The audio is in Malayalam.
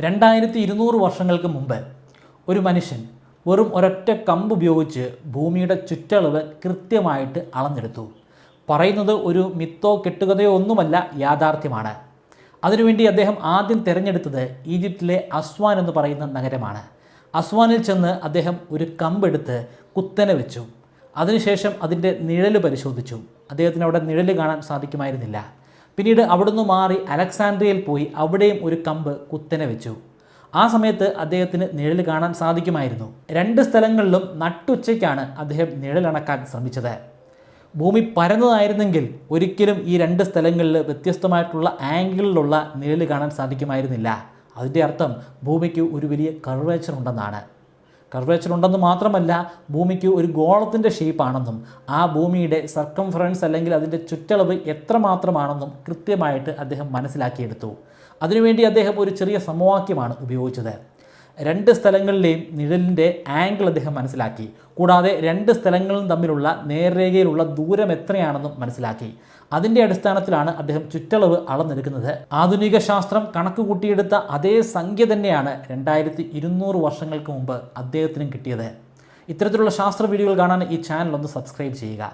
രണ്ടായിരത്തി ഇരുന്നൂറ് വർഷങ്ങൾക്ക് മുമ്പ് ഒരു മനുഷ്യൻ വെറും ഒരൊറ്റ കമ്പ് ഉപയോഗിച്ച് ഭൂമിയുടെ ചുറ്റളവ് കൃത്യമായിട്ട് അളന്നെടുത്തു. പറയുന്നത് ഒരു മിത്തോ കെട്ടുകഥയോ ഒന്നുമല്ല യാഥാർത്ഥ്യമാണ്. അതിനുവേണ്ടി അദ്ദേഹം ആദ്യം തിരഞ്ഞെടുത്തത് ഈജിപ്തിലെ അസ്വാൻ എന്ന് പറയുന്ന നഗരമാണ്. അസ്വാനിൽ ചെന്ന് അദ്ദേഹം ഒരു കമ്പെടുത്ത് കുത്തനെ വെച്ചു. അതിനുശേഷം അതിന്റെ നിഴൽ പരിശോധിച്ചു. അദ്ദേഹത്തിന് അവിടെ നിഴൽ കാണാൻ സാധിക്കുമായിരുന്നില്ല. പിന്നീട് അവിടുന്ന് മാറി അലക്സാൻഡ്രിയയിൽ പോയി അവിടെയും ഒരു കമ്പ് കുത്തനെ വെച്ചു. ആ സമയത്ത് അദ്ദേഹത്തിന് നിഴൽ കാണാൻ സാധിക്കുമായിരുന്നു. രണ്ട് സ്ഥലങ്ങളിലും നട്ടുച്ചയ്ക്കാണ് അദ്ദേഹം നിഴലണക്കാൻ ശ്രമിച്ചത്. ഭൂമി പരന്നതായിരുന്നെങ്കിൽ ഒരിക്കലും ഈ രണ്ട് സ്ഥലങ്ങളിൽ വ്യത്യസ്തമായിട്ടുള്ള ആംഗിളിലുള്ള നിഴൽ കാണാൻ സാധിക്കുമായിരുന്നില്ല. അതിന്റെ അർത്ഥം ഭൂമിക്ക് ഒരു വലിയ കർവേച്ചർ ഉണ്ടെന്നാണ്. കർവേച്ചർ ഉണ്ടെന്ന് മാത്രമല്ല ഭൂമിക്ക് ഒരു ഗോളത്തിന്റെ ഷേപ്പാണെന്നും ആ ഭൂമിയുടെ സർക്കംഫറൻസ് അല്ലെങ്കിൽ അതിന്റെ ചുറ്റളവ് എത്രമാത്രമാണെന്നും കൃത്യമായിട്ട് അദ്ദേഹം മനസ്സിലാക്കിയെടുത്തു. അതിനുവേണ്ടി അദ്ദേഹം ഒരു ചെറിയ സമവാക്യമാണ് ഉപയോഗിച്ചത്. രണ്ട് സ്ഥലങ്ങളിലെയും നിഴലിന്റെ ആംഗിൾ അദ്ദേഹം മനസ്സിലാക്കി. കൂടാതെ രണ്ട് സ്ഥലങ്ങളും തമ്മിലുള്ള നേർരേഖയിലുള്ള ദൂരം എത്രയാണെന്നും മനസ്സിലാക്കി. അതിന്റെ അടിസ്ഥാനത്തിലാണ് അദ്ദേഹം ചുറ്റളവ് അളന്നെടുക്കുന്നത്. ആധുനിക ശാസ്ത്രം കണക്ക് കൂട്ടിയെടുത്ത അതേ സംഖ്യ തന്നെയാണ് രണ്ടായിരത്തി ഇരുന്നൂറ് വർഷങ്ങൾക്ക് മുമ്പ് അദ്ദേഹത്തിനും കിട്ടിയത്. ഇത്തരത്തിലുള്ള ശാസ്ത്ര വീഡിയോകൾ കാണാൻ ഈ ചാനൽ ഒന്ന് സബ്സ്ക്രൈബ് ചെയ്യുക.